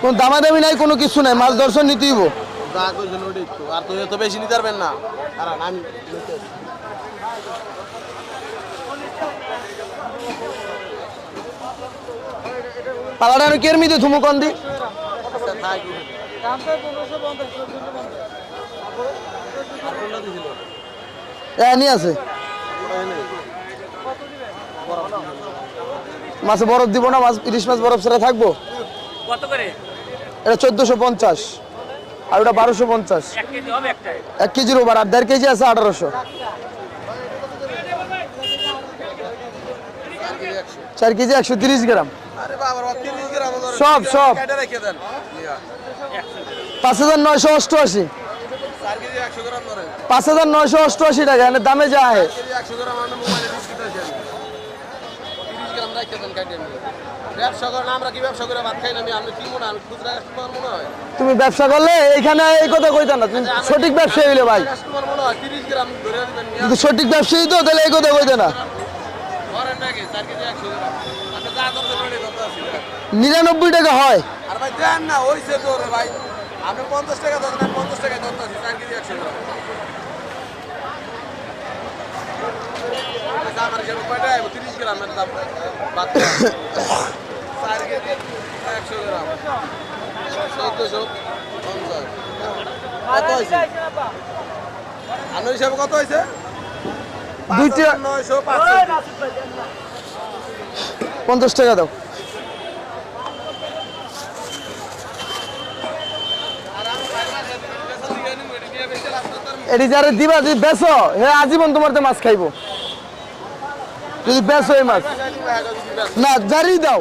কোনো দামাদামি নাই, কোনো কিছু নাই মাছ দর্শন নিতেই আর তো বেশি নিতে পারবেন না পালাটা আমি কেরমি দিয়ে থুমু কন্দি থাক। আর কোনটা দিছিল? এ, নিয়ে আছে মাছে বরফ দিব না, মাছ, ইলিশ মাছ বরফ ছাড়া থাকব কত করে? এটা চোদ্দোশো পঞ্চাশ। আর ওটা বারোশো পঞ্চাশ। এক কেজি হবে একটাই এক কেজির ওভার আর দেড় কেজি আছে আঠারোশো। চার কেজি একশো। তিরিশ গ্রাম। আরে বাবা, বাবা, 30 গ্রাম সব, সব। কেটে রেখে দেন। পাঁচ হাজার নয়শো অষ্টআশি। চার কেজি একশো গ্রাম ধরে। পাঁচ হাজার নয়শো অষ্টআশি টাকা এনে দামে যা আছে আমি। 30 গ্রাম রেখে দেন, কেটে নিয়ে। ব্যবসা করেন আমরা কি ব্যবসা করে ভাত খাই না? আমি আমি কি মনে আমি খুচরা কাস্টমার মনে হয়। তুমি ব্যবসা করলে এইখানে এই কথা কইতা না। তুমি সঠিক ব্যবসায়ী হইলে ভাই। কাস্টমার মনে হয় 30 গ্রাম ধরে দিবেন নিয়ে যদি সঠিক ব্যবসায়ী তো তাহলে এই কথা কইতে না। নাকি কেজি গ্রাম। যা আছে নিরানব্বই টাকা হয়। আর ভাই দেন না হইছে তো রে ভাই। আপনি পঞ্চাশ টাকা ধরেন আমি পঞ্চাশ টাকা ধরতে আছি চার কেজি একশো গ্রাম আচ্ছা, আমার হিসাবে কয়টা আইবো? 30 গ্রামের দাম বাদ দাও। চার কেজি একশো গ্রাম চোদ্দশো পঞ্চাশ কত হয়েছে? আনুর হিসাবে কত হয়েছে? দুইটা নয়শো পঞ্চাশ টাকা দাও। এটি যারা দিবা যদি বেসো হে আজীবন তোমার তো মাছ খাইবো। যদি বেসো এই মাছ। না জারি দাও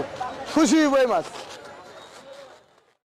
খুশি হইব মাছ।